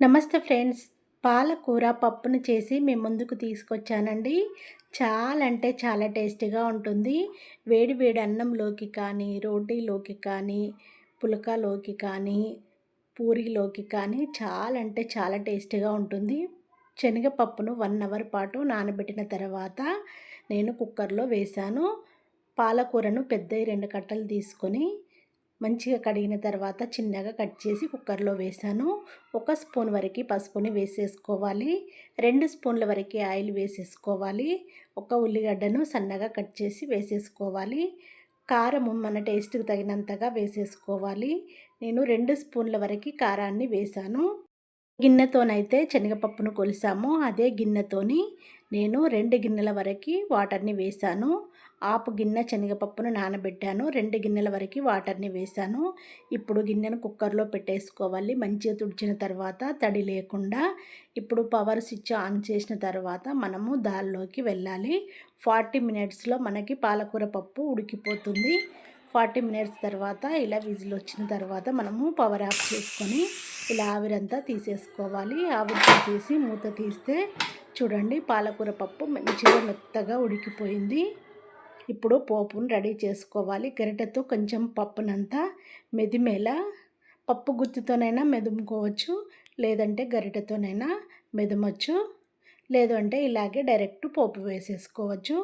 నమస్తే ఫ్రెండ్స్. పాలకూర పప్పును చేసి మేము ముందుకు తీసుకొచ్చానండి. చాలా అంటే చాలా టేస్టీగా ఉంటుంది. వేడి వేడి అన్నంలోకి కానీ రోటీలోకి కానీ పులకలోకి కానీ పూరీలోకి కానీ చాలా అంటే చాలా టేస్టీగా ఉంటుంది. శనగపప్పును వన్ అవర్ పాటు నానబెట్టిన తర్వాత నేను కుక్కర్లో వేశాను. పాలకూరను పెద్ద రెండు కట్టలు తీసుకొని మంచిగా కడిగిన తర్వాత చిన్నగా కట్ చేసి కుక్కర్లో వేసాను. ఒక స్పూన్ వరకు పసుపుని వేసేసుకోవాలి. రెండు స్పూన్ల వరకు ఆయిల్ వేసేసుకోవాలి. ఒక ఉల్లిగడ్డను సన్నగా కట్ చేసి వేసేసుకోవాలి. కారము మన టేస్ట్కి తగినంతగా వేసేసుకోవాలి. నేను రెండు స్పూన్ల వరకు కారాన్ని వేశాను గిన్నెతోనైతే శనగపప్పును కొలిసాము. అదే గిన్నెతోని నేను రెండు గిన్నెల వరకు వాటర్ని వేశాను. ఆపు గిన్నె శనగపప్పును నానబెట్టాను. రెండు గిన్నెల వరకు వాటర్ని వేశాను. ఇప్పుడు గిన్నెను కుక్కర్లో పెట్టేసుకోవాలి. మంచిగా తుడిచిన తర్వాత తడి లేకుండా ఇప్పుడు పవర్ స్విచ్ ఆన్ చేసిన తర్వాత మనము దాల్లోకి వెళ్ళాలి. ఫార్టీ మినిట్స్లో మనకి పాలకూర పప్పు ఉడికిపోతుంది. ఫార్టీ మినిట్స్ తర్వాత ఇలా విజిల్ వచ్చిన తర్వాత మనము పవర్ ఆఫ్ చేసుకొని ఇలా ఆవిరంతా తీసేసుకోవాలి. ఆవిరి తీసేసి మూత తీస్తే చూడండి పాలకూర పప్పు మంచిగా మెత్తగా ఉడికిపోయింది. ఇప్పుడు పోపును రెడీ చేసుకోవాలి. గరిటెతో కొంచెం పప్పునంతా మెదిమేలా పప్పు గుత్తితోనైనా మెదుముకోవచ్చు లేదంటే గరిటెతోనైనా మెదమచ్చు లేదంటే ఇలాగే డైరెక్ట్ పోపు వేసేసుకోవచ్చు.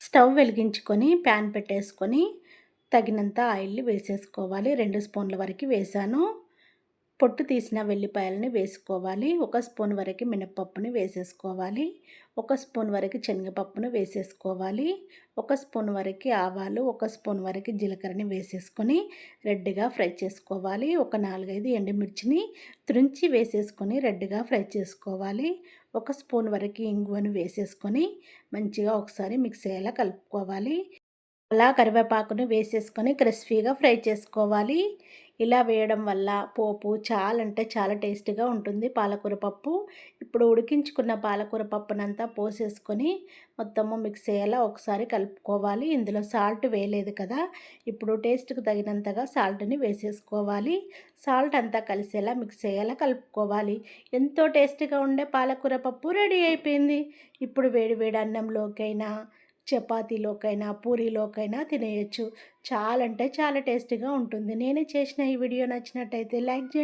స్టవ్ వెలిగించుకొని ప్యాన్ పెట్టేసుకొని తగినంత ఆయిల్ వేసేసుకోవాలి. రెండు స్పూన్ల వరకు వేసాను. పొట్టు తీసిన వెల్లిపాయలని వేసుకోవాలి. ఒక స్పూన్ వరకు మినప్పప్పుని వేసేసుకోవాలి. ఒక స్పూన్ వరకు శనగపప్పును వేసేసుకోవాలి. ఒక స్పూన్ వరకు ఆవాలు ఒక స్పూన్ వరకు జీలకర్రని వేసేసుకొని రెడ్గా ఫ్రై చేసుకోవాలి. ఒక నాలుగైదు ఎండుమిర్చిని త్రుంచి వేసేసుకొని రెడ్గా ఫ్రై చేసుకోవాలి. ఒక స్పూన్ వరకు ఇంగువను వేసేసుకొని మంచిగా ఒకసారి మిక్స్ అయ్యేలా కలుపుకోవాలి. అలా కరివేపాకును వేసేసుకొని క్రిస్పీగా ఫ్రై చేసుకోవాలి. ఇలా వేయడం వల్ల పోపు చాలా అంటే చాలా టేస్టీగా ఉంటుంది. పాలకూర పప్పు ఇప్పుడు ఉడికించుకున్న పాలకూర పప్పునంతా పోసేసుకొని మొత్తము మిక్స్ అయ్యేలా ఒకసారి కలుపుకోవాలి. ఇందులో సాల్ట్ వేయలేదు కదా ఇప్పుడు టేస్ట్కి తగినంతగా సాల్ట్ని వేసేసుకోవాలి. సాల్ట్ అంతా కలిసేలా మిక్స్ అయ్యేలా కలుపుకోవాలి. ఎంతో టేస్టీగా ఉండే పాలకూర పప్పు రెడీ అయిపోయింది. ఇప్పుడు వేడి వేడి అన్నంలోకైనా చపాతీలోకైనా పూరీలోకైనా తినేయచ్చు. చాలా అంటే చాలా టేస్టీగా ఉంటుంది. నేనే చేసిన ఈ వీడియో నచ్చినట్టయితే లైక్ చేయండి.